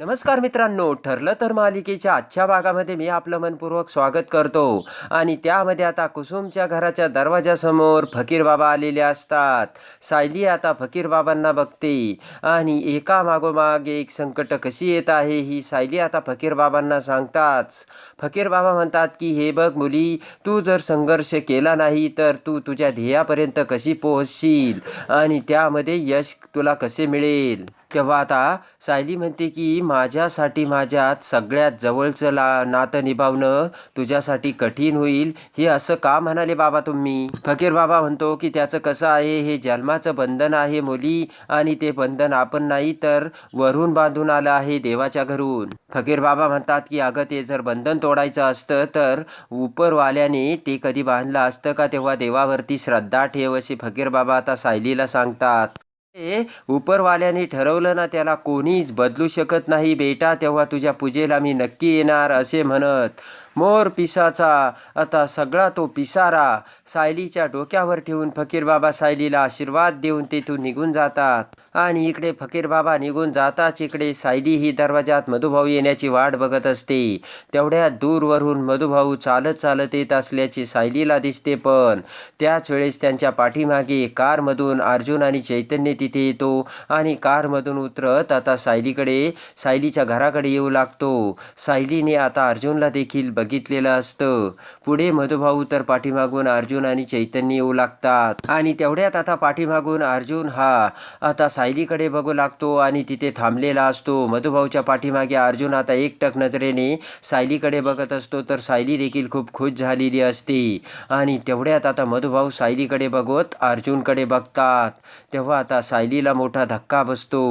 नमस्कार मित्रांनो ठरलं तर मालिकेच्या आजच्या भागामध्ये मी आपलं मनपूर्वक स्वागत करतो. आणि त्यामध्ये आता कुसुमच्या घराच्या दरवाजासमोर फकीर बाबा आलेले असतात. सायली आता फकीर बाबांना बघते. आणि एका मागोमाग एक संकट कशी येत आहे ही सायली आता फकीर बाबांना सांगताच. फकीर बाबा म्हणतात की हे बघ मुली तू जर संघर्ष केला नाही तर तू तुझ्या ध्येयापर्यंत कशी पोहोचशील? आणि त्यामध्ये यश तुला कसे मिळेल? तेव्हा आता सायली म्हणते की माझ्यासाठी माझ्यात सगळ्यात जवळचं ला नातं निभावणं तुझ्यासाठी कठीण होईल. हे असं का म्हणाले बाबा तुम्ही? फकीर बाबा म्हणतो की त्याचं कसं आहे? हे जन्माचं बंधन आहे मुली आणि ते बंधन आपण नाही तर वरून बांधून आलं आहे देवाच्या घरून. फकीर बाबा म्हणतात की अगं ते जर बंधन तोडायचं असतं तर उपरवाल्याने ते कधी बांधलं असतं का तेव्हा देवावरती श्रद्धा ठेव असे फकीर बाबा आता सायलीला सांगतात. उपरवाल्याने ठरवलं ना त्याला कोणीच बदलू शकत नाही. बेटा तेव्हा तुझ्या पूजेला मी नक्की येणार असे म्हणत. मोर पिसाचा आता सगळा तो पिसारा सायलीच्या डोक्यावर ठेवून फकीर बाबा सायलीला आशीर्वाद देऊन तेथून निघून जातात. आणि इकडे फकीर बाबा निघून जाताच इकडे सायली ही दरवाजात मधुभाऊ येण्याची वाट बघत असते. तेवढ्यात दूरवरून मधुभाऊ चालत चालत येत असल्याची सायलीला दिसते पण त्याच वेळेस त्यांच्या पाठीमागे कारमधून अर्जुन आणि चैतन्य तिथे येतो आणि कारमधून उतरत आता सायलीकडे सायलीच्या घराकडे येऊ लागतो. सायलीने आता अर्जुनला देखील बघितलेलं असतं. पुढे मधुभाऊ तर पाठीमागून अर्जुन आणि चैतन्य येऊ लागतात. आणि तेवढ्यात आता पाठीमागून अर्जुन हा आता सायलीकडे बघू लागतो आणि तिथे थांबलेला असतो. मधुभाऊच्या पाठीमागे अर्जुन आता एकटक नजरेने सायलीकडे बघत असतो. तर सायली देखील खूप खुश झालेली असते. आणि तेवढ्यात आता मधुभाऊ सायलीकडे बघत अर्जुनकडे बघतात. तेव्हा आता सायलीला मोठा धक्का बसतो.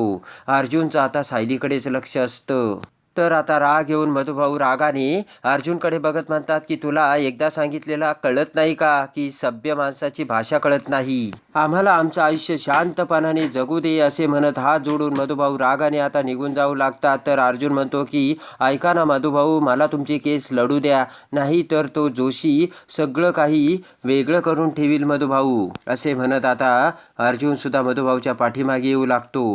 अर्जुनचं आता सायलीकडेच लक्ष असतं. तर आता राग येऊन मधुभाऊ रागाने अर्जुनकडे बघत म्हणतात की तुला एकदा सांगितलेला कळत नाही का की सभ्य माणसाची भाषा कळत नाही? आम्हाला आमचं आयुष्य शांतपणाने जगू दे असे म्हणत हात जोडून मधुभाऊ रागाने आता निघून जाऊ लागतात. तर अर्जुन म्हणतो की ऐका ना मधुभाऊ मला तुमचे केस लढू द्या. नाही तर तो जोशी सगळं काही वेगळं करून ठेवील मधुभाऊ असे म्हणत आता अर्जुन सुद्धा मधुभाऊच्या पाठीमागे येऊ लागतो.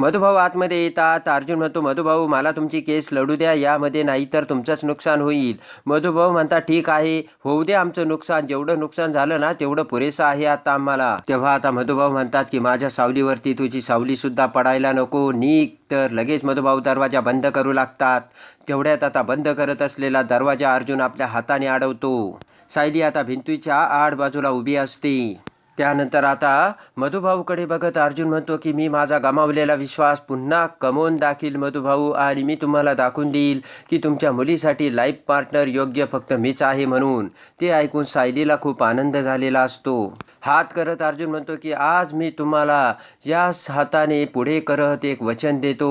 मधुभाऊ आतमध्ये येतात. अर्जुन म्हणतो मधुभाऊ मला तुमची केस लढू द्या. यामध्ये नाही तर तुमचंच नुकसान होईल. मधुभाऊ म्हणता ठीक आहे. होऊ दे आमचं नुकसान. जेवढं नुकसान झालं ना तेवढं पुरेसं आहे आता आम्हाला. तेव्हा आता मधुभाऊ म्हणतात की माझ्या सावलीवरती तुझी सावलीसुद्धा पडायला नको. नीक तर लगेच मधुभाऊ दरवाजा बंद करू लागतात. तेवढ्यात आता बंद करत असलेला दरवाजा अर्जुन आपल्या हाताने अडवतो. सायली आता भिंतीच्या आड बाजूला उभी असते. त्यानंतर आता मधुभाऊकडे बघत अर्जुन म्हणतो की मी माझा गमावलेला विश्वास पुन्हा कमवून दाखील मधुभाऊ आणि मी तुम्हाला दाखवून देईल की तुमच्या मुलीसाठी लाईफ पार्टनर योग्य फक्त मीच आहे म्हणून. ते ऐकून सायलीला खूप आनंद झालेला असतो. हात करत अर्जुन म्हणतो की आज मी तुम्हाला या हाताने पुढे करत एक वचन देतो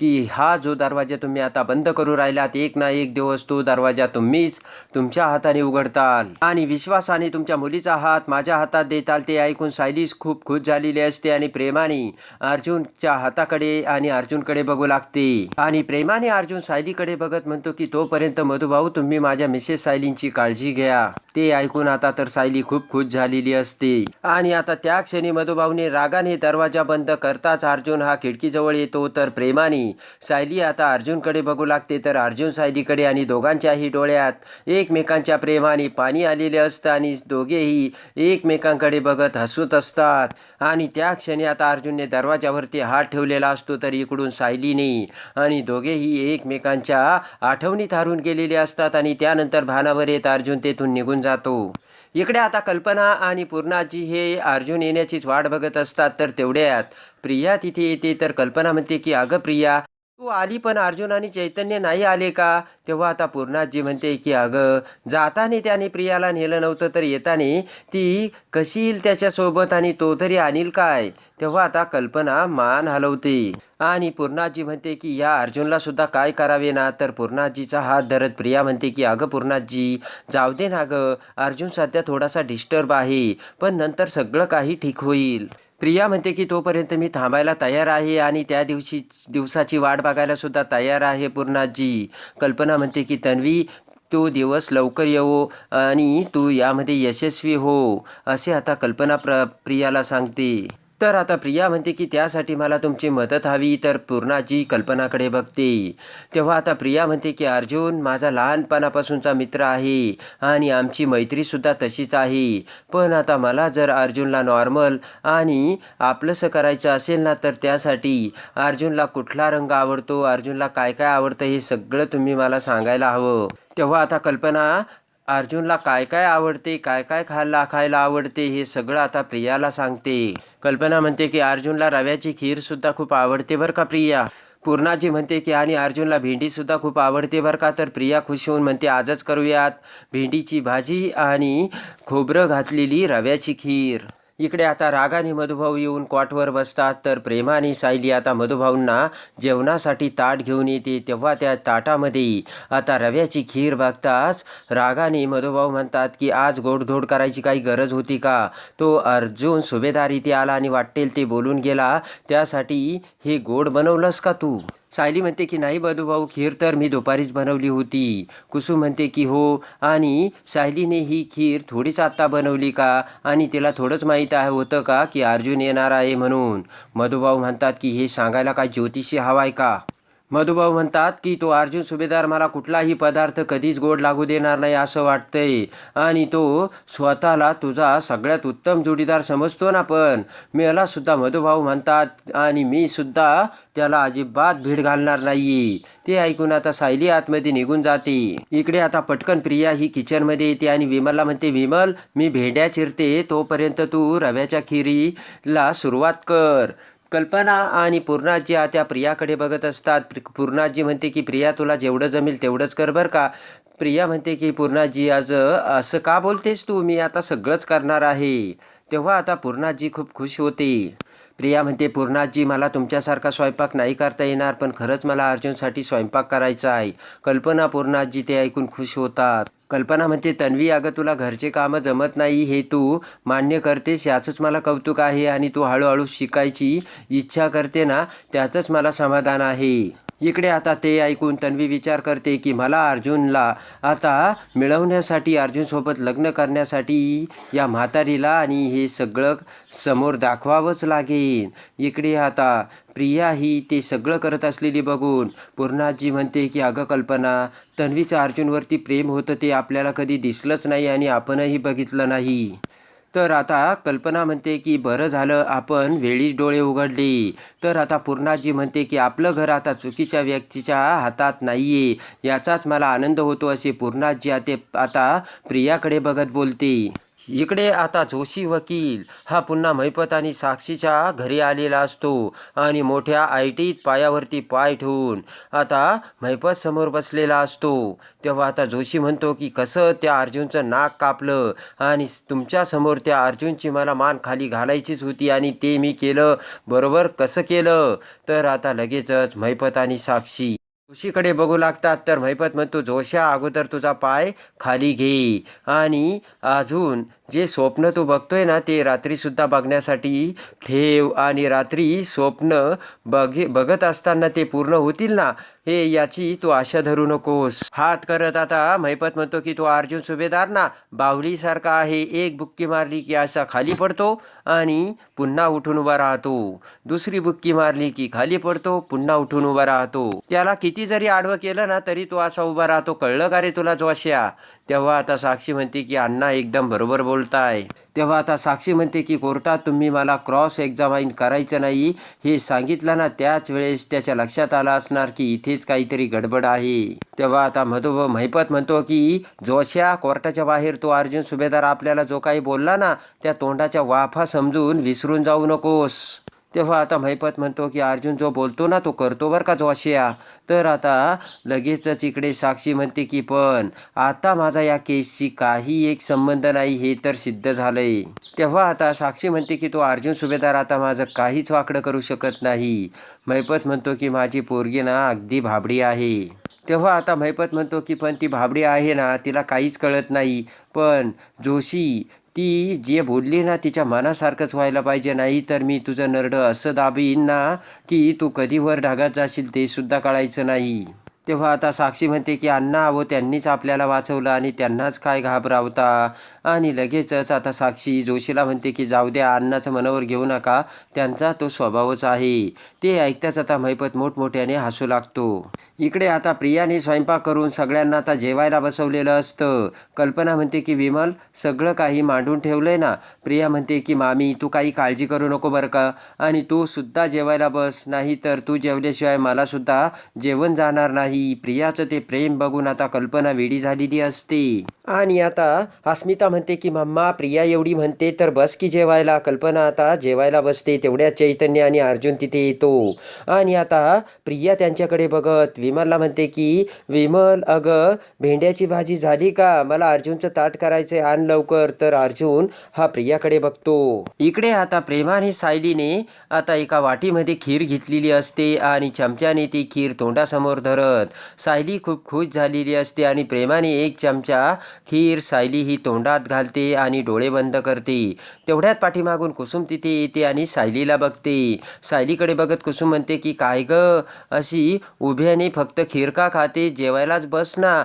की हा जो दरवाजा तुम्ही आता बंद करू राहिलात एक ना एक दिवस तो दरवाजा तुम्हीच तुमच्या हाताने उघडताल आणि विश्वासाने तुमच्या मुलीचा हात माझ्या हातात देताल ते ऐकून सायलीस खूप खुश झालेली असते आणि प्रेमाने अर्जुनच्या हाताकडे आणि अर्जुनकडे बघू लागते. आणि प्रेमाने अर्जुन सायलीकडे बघत म्हणतो की तोपर्यंत मधुभाऊ तुम्ही माझ्या मिसेस सायलींची काळजी घ्या. ते ऐकून आता तर सायली खूप खुश झालेली असते. आणि आता त्या क्षणी मधुभाऊने रागाने दरवाजा बंद करताच अर्जुन हा खिडकीजवळ येतो. तर प्रेमाने सायली आता अर्जुनकडे बघू लागते. तर अर्जुन सायलीकडे आणि दोघांच्याही डोळ्यात एकमेकांच्या प्रेमाने पाणी आलेले असतं आणि दोघेही एकमेकांकडे बघत हसत असतात. आणि त्या क्षणी आता अर्जुनने दरवाजावरती हात ठेवलेला असतो तर इकडून सायलीने आणि दोघेही एकमेकांच्या आठवणीत हारून गेलेले असतात आणि त्यानंतर भानावर येत अर्जुन तेथून निघून जातो. इकडे आता कल्पना आणि पूर्णाजी हे अर्जुन येण्याचीच वाट बघत असतात तर तेवढ्यात. प्रिया तिथे येते तर कल्पना म्हणते की अगं प्रिया तू आली पण अर्जुन आणि चैतन्य नाही आले का? तेव्हा आता पूर्णाजी म्हणते की अगं जाताने त्याने प्रियाला नेलं नव्हतं तर येताने ती कशी येईल त्याच्यासोबत आणि तो तरी आणील काय? तेव्हा आता कल्पना मान हलवते. आणि पूर्णाजी म्हणते की या अर्जुनला सुद्धा काय करावे ना? तर पूर्णाजीचा हात धरत प्रिया म्हणते की अगं पूर्णाजी जाऊ दे ना गं. अर्जुन सध्या थोडासा डिस्टर्ब आहे पण नंतर सगळं काही ठीक होईल. प्रिया म्हणते की तोपर्यंत मी थांबायला तयार आहे आणि त्या दिवशी दिवसाची वाट बघायला सुद्धा तयार आहे पूर्णाजी. कल्पना म्हणते की तन्वी तो दिवस लवकर येवो आणि तू यामध्ये यशस्वी हो असे आता कल्पना प्र प्रियाला सांगते. तर आता प्रिया म्हणते की त्यासाठी मला तुमची मदत हवी तर पूर्णाजी कल्पनाकडे बघते. तेव्हा आता प्रिया म्हणते की अर्जुन माझा लहानपणापासूनचा मित्र आहे आणि आमची मैत्रीसुद्धा तशीच आहे. पण आता मला जर अर्जुनला नॉर्मल आणि आपलंसं करायचं असेल ना तर त्यासाठी अर्जुनला कुठला रंग आवडतो? अर्जुनला काय काय आवडतं हे सगळं तुम्ही मला सांगायला हवं. तेव्हा आता कल्पना अर्जुनला काय काय आवडते काय काय खायला खायला आवडते हे सगळं आता प्रियाला सांगते. कल्पना म्हणते की अर्जुनला रव्याची खीरसुद्धा खूप आवडते बरं का प्रिया? पूर्णाजी म्हणते की आणि अर्जुनला भेंडीसुद्धा खूप आवडते बरं का? तर प्रिया खुश होऊन म्हणते आजच करूयात. भेंडीची भाजी आणि खोबरं घातलेली रव्याची खीर. इकडे आता रागाने मधुभाऊ येऊन क्वाटवर बसतात तर प्रेमाने सायली आता मधुभाऊंना जेवणासाठी ताट घेऊन येते तेव्हा त्या ताटामध्ये आता रव्याची खीर बघताच रागाने मधुभाऊ म्हणतात की आज गोडधोड करायची काही गरज होती का? तो अर्जुन सुभेदार इथे आला आणि वाटेल ते बोलून गेला त्यासाठी हे गोड बनवलंस का तू? सायली म्हणते की नाही बधूभाऊ खीर तर मी दुपारीच बनवली होती. कुसुम म्हणते की हो. आणि सायलीने ही खीर थोडीच आत्ता बनवली का? आणि तिला थोडंच माहीत आहे होतं का की अर्जुन येणार आहे म्हणून. मधुभाऊ म्हणतात की हे सांगायला काय ज्योतिषी हवा आहे का? मधुभाऊ म्हणतात की तो अर्जुन सुभेदार मला कुठलाही पदार्थ कधीच गोड लागू देणार नाही असं वाटतंय. आणि तो स्वतःला तुझा सगळ्यात उत्तम जोडीदार समजतो ना पण. मला सुद्धा मधुभाऊ म्हणतात आणि मी सुद्धा त्याला अजिबात भीड घालणार नाही. ते ऐकून आता सायली आतमध्ये निघून जाते. इकडे आता पटकन प्रिया ही किचनमध्ये येते आणि विमलला म्हणते विमल मी भेंड्या चिरते तोपर्यंत तू रव्याच्या खिरीला सुरुवात कर. कल्पना आणि पूर्णाजी त्या प्रियाकडे बघत असतात. पूर्णाजी म्हणते की प्रिया तुला जेवढं जमेल तेवढंच कर बरं का. प्रिया म्हणते की पूर्णाजी आज असं का बोलतेस तू? मी आता सगळंच करणार आहे. तेव्हा आता पूर्णाजी खूप खुश होते. प्रिया म्हणते पूर्णाजी मला तुमच्यासारखा स्वयंपाक नाही करता येणार पण खरंच मला अर्जुनसाठी स्वयंपाक करायचा आहे. कल्पना पूर्णाजी ते ऐकून खुश होतात. कल्पना म्हणते तन्वी अगं तुला घरचे कामं जमत नाही हे तू मान्य करतेस याचंच मला कौतुक आहे आणि तू हळूहळू शिकायची इच्छा करते ना त्याचंच मला समाधान आहे. इकडे आता ते ऐकून तन्वी विचार करते की मला अर्जुनला आता मिळवण्यासाठी अर्जुनसोबत लग्न करण्यासाठी या म्हातारीला आणि हे सगळं समोर दाखवावंच लागेल. इकडे आता प्रिया ही ते सगळं करत असलेली बघून पूर्णाजी म्हणते की अगं कल्पना तन्वीचं अर्जुनवरती प्रेम होतं ते आपल्याला कधी दिसलंच नाही आणि आपणही बघितलं नाही. तर आता कल्पना म्हणते की बरं झालं आपण वेळीच डोळे उघडले. तर आता पूर्णाजी म्हणते की आपलं घर आता चुकीच्या व्यक्तीच्या हातात नाही आहे याचाच मला आनंद होतो असे पूर्णाजी आते आता प्रियाकडे बघत बोलते. इकडे आता जोशी वकील. हा पुन्हा मैपत आणि साक्षीच्या घरी आलेला असतो आणि मोठ्या आय टीत पायावरती पाय ठेवून आता मैपत समोर बसलेला असतो. तेव्हा आता जोशी म्हणतो की कसं त्या अर्जुनचं नाक कापलं आणि तुमच्यासमोर त्या अर्जुनची मला मान खाली घालायचीच होती आणि ते मी केलं. बरोबर कसं केलं? तर आता लगेचच मैपत आणि साक्षी उशीकडे बघू लागतात तर मैपत म्हणतो जोशा अगोदर तुझा पाय खाली घे. आणि अजून जे स्वप्न तू बघतोय ना ते रात्रीसुद्धा बघण्यासाठी ठेव आणि रात्री स्वप्न बघे बघत असताना ते पूर्ण होतील ना हे याची तू आशा धरू नकोस. हात करत आता मैपत म्हणतो की तो अर्जुन सुभेदार ना बाहुलीसारखा आहे. एक बुक्की मारली की असा खाली पडतो आणि पुन्हा उठून उभा राहतो. दुसरी बुक्की मारली की खाली पडतो पुन्हा उठून उभा राहतो. त्याला किती जरी आडवं केलं ना तरी तो असा उभा राहतो. कळलं का रे तुला जोश्या? तेव्हा आता साक्षी म्हणते की अण्णा एकदम बरोबर बोल बोलताय. तेव्हा आता साक्षी म्हणते की कोर्टात तुम्ही मला क्रॉस एक्झामाइन करायचं नाही हे सांगितलं ना त्याच वेळेस त्याच्या लक्षात आलं असणार की इथेच काहीतरी गडबड आहे. तेव्हा आता मधुभ महिपत म्हणतो की जोश्या कोर्टाच्या बाहेर तो अर्जुन सुभेदार आपल्याला जो काही बोलला ना त्या तोंडाच्या वाफा समजून विसरून जाऊ नकोस. तेव्हा आता महिपत म्हणतो की अर्जुन जो बोलतो ना तो करतो बरं का जोशिया तर आता लगेचच इकडे साक्षी म्हणते की पण आता माझा या केसशी काही एक संबंध नाही हे तर सिद्ध झालंय. तेव्हा आता साक्षी म्हणते की तो अर्जुन सुभेदार आता माझं काहीच वाकडं करू शकत नाही. महिपत म्हणतो की माझी पोरगी ना अगदी भाबडी आहे. तेव्हा आता महिपत म्हणतो की पण ती भाबडी आहे ना तिला काहीच कळत नाही. पण जोशी ती जे बोलली ना तिच्या मनासारखंच व्हायला पाहिजे. नाही तर मी तुझं नरडं असं दाबीन ना की तू कधी वर जाशील ते सुद्धा कळायचं नाही. तेव्हा आता साक्षी म्हणते की अण्णा अहो त्यांनीच आपल्याला वाचवलं आणि त्यांनाच काय घाबरावता? आणि लगेचच आता साक्षी जोशीला म्हणते की जाऊ द्या अण्णाचं मनावर घेऊ नका. त्यांचा तो स्वभावच आहे. ते ऐकताच आता महिपत मोठमोठ्याने हसू लागतो. इकडे आता प्रियाने स्वयंपाक करून सगळ्यांना आता जेवायला बसवलेलं असतं. कल्पना म्हणते की विमल सगळं काही मांडून ठेवलंय ना? प्रिया म्हणते की मामी तू काही काळजी करू नको बरं का? आणि तू सुद्धा जेवायला बस. नाही तर तू जेवल्याशिवाय मलासुद्धा जेवण जाणार नाही. प्रियाचं ते प्रेम बघून आता कल्पना वेडी झालेली असते. आणि आता अस्मिता म्हणते की मम्मा प्रिया एवढी म्हणते तर बस की जेवायला. कल्पना आता जेवायला बसते तेवढ्या चैतन्य आणि अर्जुन तिथे येतो. आणि आता प्रिया त्यांच्याकडे बघत विमलला म्हणते की विमल अगं भेंड्याची भाजी झाली का? मला अर्जुनचं ताट करायचं आण लवकर. तर अर्जुन हा प्रियाकडे बघतो. इकडे आता प्रेमाने सायलीने आता एका वाटीमध्ये खीर घेतलेली असते आणि चमच्याने ती खीर तोंडासमोर धरत सायली खूप खुश झालेली असते आणि प्रेमाने एक चमचा खीर सायली ही तोंडात घालते आणि डोळे बंद करते. तेवढ्यात पाठीमागून कुसुम तिथे येते आणि सायलीला बघते. सायलीकडे बघत कुसुम म्हणते की काय ग? अशी उभ्याने फक्त खीर का खाते? जेवायलाच बस ना.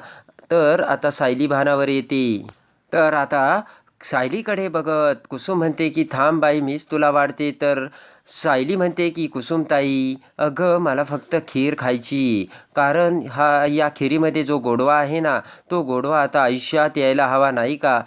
तर आता सायली भानावर येते. तर आता सायलीकडे बघत कुसुम म्हणते की थांब बाई मीच तुला वाढते. तर सायली म्हणते की कुसुमताई अगं मला फक्त खीर खायची. कारण हा या खिरीमध्ये जो गोडवा आहे ना तो गोडवा आता आयुष्यात यायला हवा नाही का?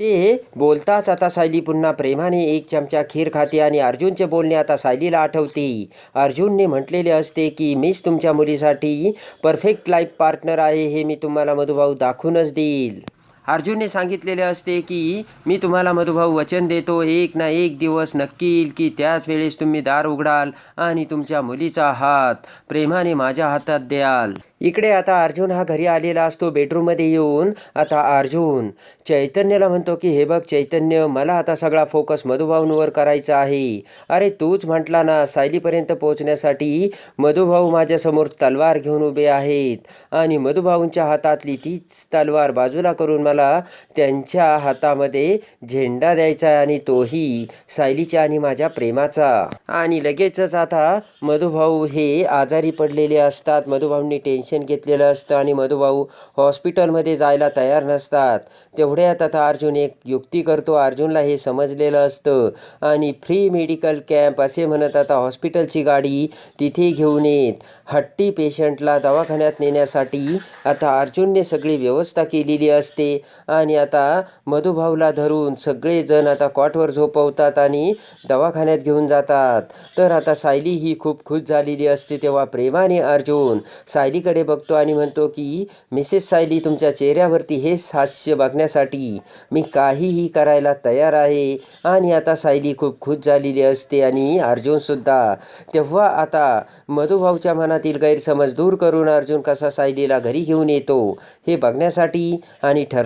ते बोलताच आता सायली पुन्हा प्रेमाने एक चमचा खीर खाते आणि अर्जुनचे बोलणे आता सायलीला आठवते. अर्जुनने म्हटलेले असते की मीच तुमच्या मुलीसाठी परफेक्ट लाईफ पार्टनर आहे हे मी तुम्हाला मधुभाऊ दाखवूनच देईल. अर्जुनने सांगितलेले असते की मी तुम्हाला मधुभाऊ वचन देतो. एक ना एक दिवस नक्की येईल की त्याच वेळेस तुम्ही दार उघडाल आणि तुमच्या मुलीचा हात प्रेमाने माझ्या हातात द्याल. इकडे आता अर्जुन हा घरी आलेला असतो बेडरूममध्ये येऊन. आता अर्जुन चैतन्यला म्हणतो की हे बघ चैतन्य मला आता सगळा फोकस मधुभाऊंवर करायचा आहे. अरे तूच म्हटला ना सायलीपर्यंत पोहोचण्यासाठी मधुभाऊ माझ्यासमोर तलवार घेऊन उभे आहेत आणि मधुभाऊंच्या हातातली तीच तलवार बाजूला करून मला त्यांच्या हातामध्ये झेंडा द्यायचा आहे आणि तोही सायलीच्या आणि माझ्या प्रेमाचा. आणि लगेचच आता मधुभाऊ हे आजारी पडलेले असतात. मधुभाऊंनी टेन्शन घेतलेलं असतं आणि मधुभाऊ हॉस्पिटलमध्ये जायला तयार नसतात. तेवढ्यात आता अर्जुन एक युक्ती करतो. अर्जुनला हे समजलेलं असतं. आणि फ्री मेडिकल कॅम्प असे म्हणत आता हॉस्पिटलची गाडी तिथे घेऊन येत. हट्टी पेशंटला दवाखान्यात नेण्यासाठी आता अर्जुनने सगळी व्यवस्था केलेली असते. आणि आता मधुभाऊला धरून सगळेजण आता कॉटवर झोपवतात आणि दवाखान्यात घेऊन जातात. तर आता सायली ही खूप खुश झालेली असते तेव्हा प्रेमाने अर्जुन सायलीकडे बघतो आणि म्हणतो की मिसेस सायली तुमच्या चेहऱ्यावरती हे हास्य बघण्यासाठी मी काहीही करायला तयार आहे. आणि आता सायली खूप खुश झालेली असते आणि अर्जुनसुद्धा तेव्हा आता मधुभाऊच्या मनातील गैरसमज दूर करून अर्जुन कसा सायलीला घरी घेऊन येतो हे बघण्यासाठी आणि